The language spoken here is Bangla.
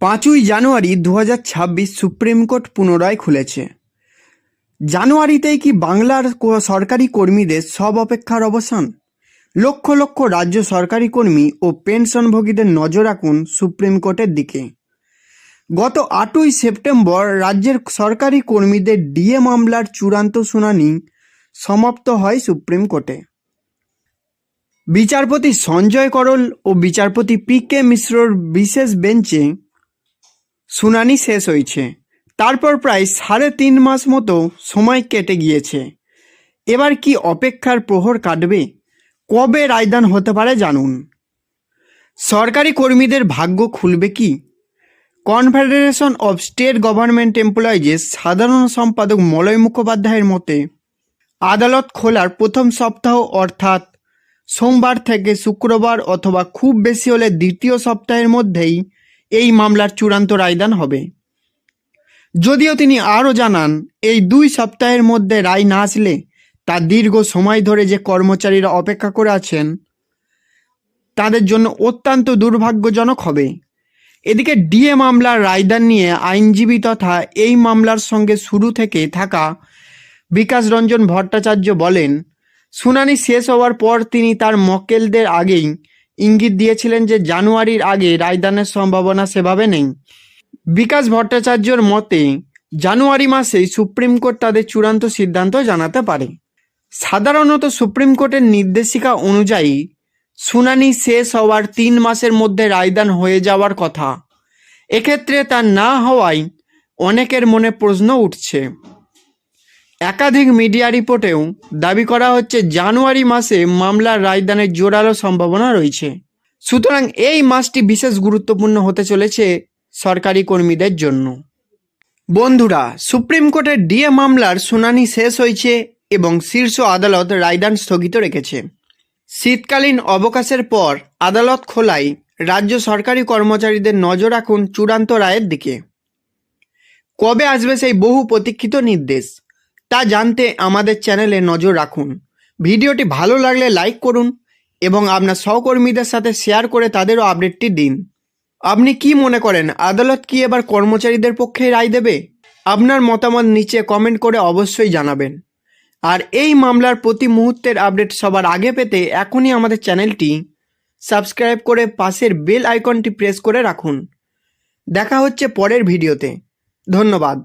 পাঁচই জানুয়ারি দু হাজার ছাব্বিশ সুপ্রিম কোর্ট পুনরায় খুলেছে। জানুয়ারিতেই কি বাংলার সরকারি কর্মীদের সব অপেক্ষার অবসান? লক্ষ লক্ষ রাজ্য সরকারি কর্মী ও পেনশনভোগীদের নজর রাখুন সুপ্রিম কোর্টের দিকে। গত আটই সেপ্টেম্বর রাজ্যের সরকারি কর্মীদের ডিএ মামলার চূড়ান্ত শুনানি সমাপ্ত হয় সুপ্রিম কোর্টে। বিচারপতি সঞ্জয় করল ও বিচারপতি পি কে মিশ্রর বিশেষ বেঞ্চে শুনানি শেষ হয়েছে। তারপর প্রায় সাড়ে তিন মাস মতো সময় কেটে গিয়েছে। এবার কি অপেক্ষার প্রহর কাটবে? কবে রায়দান হতে পারে জানুন। সরকারি কর্মীদের ভাগ্য খুলবে কি? কনফেডারেশন অব স্টেট গভর্নমেন্ট এমপ্লয়িজের সাধারণ সম্পাদক মলয় মুখোপাধ্যায়ের মতে, আদালত খোলার প্রথম সপ্তাহ অর্থাৎ সোমবার থেকে শুক্রবার অথবা খুব বেশি হলে দ্বিতীয় সপ্তাহের মধ্যেই এই মামলার চূড়ান্ত রায়দান হবে। যদিও তিনি আরও জানান, এই দুই সপ্তাহের মধ্যে রায় না আসলে তা দীর্ঘ সময় ধরে যে কর্মচারীরা অপেক্ষা করে আছেন, তাদের জন্য অত্যন্ত দুর্ভাগ্যজনক হবে। এদিকে ডিএ মামলার রায়দান নিয়ে আইনজীবী তথা এই মামলার সঙ্গে শুরু থেকে থাকা বিকাশ রঞ্জন ভট্টাচার্য বলেন, শুনানি শেষ হওয়ার পর তিনি তার মক্কেলদের আগেই ইঙ্গিত দিয়েছিলেন যে জানুয়ারির আগে রায়দানের সম্ভাবনা সেভাবে নেই। বিকাশ ভট্টাচার্যর মতে, জানুয়ারি মাসেই সুপ্রিম কোর্ট তাদের চূড়ান্ত সিদ্ধান্ত জানাতে পারে। সাধারণত সুপ্রিম কোর্টের নির্দেশিকা অনুযায়ী, শুনানি শেষ হওয়ার তিন মাসের মধ্যে রায়দান হয়ে যাওয়ার কথা। এক্ষেত্রে তা না হওয়ায় অনেকের মনে প্রশ্ন উঠছে। একাধিক মিডিয়া রিপোর্টেও দাবি করা হচ্ছে জানুয়ারি মাসে মামলার রায়দানের জোরালো সম্ভাবনা রয়েছে। সুতরাং এই মাসটি বিশেষ গুরুত্বপূর্ণ হতে চলেছে সরকারি কর্মীদের জন্য। বন্ধুরা, সুপ্রিম কোর্টের ডিএ মামলার শুনানি শেষ হয়েছে এবং শীর্ষ আদালত রায়দান স্থগিত রেখেছে। শীতকালীন অবকাশের পর আদালত খোলায় রাজ্য সরকারি কর্মচারীদের নজর রাখুন চূড়ান্ত রায়ের দিকে। কবে আসবে সেই বহু প্রতীক্ষিত নির্দেশ? তা জানতে আমাদের চ্যানেলে নজর রাখুন। ভিডিওটি ভালো লাগলে লাইক করুন এবং আপনার সহকর্মীদের সাথে শেয়ার করে তাদেরও আপডেটটি দিন। আপনি কি মনে করেন, আদালত কি এবার কর্মচারীদের পক্ষে রায় দেবে? আপনার মতামত নিচে কমেন্ট করে অবশ্যই জানাবেন। আর এই মামলার প্রতি মুহূর্তের আপডেট সবার আগে পেতে এখনই আমাদের চ্যানেলটি সাবস্ক্রাইব করে পাশের বেল আইকনটি প্রেস করে রাখুন। দেখা হচ্ছে পরের ভিডিওতে। ধন্যবাদ।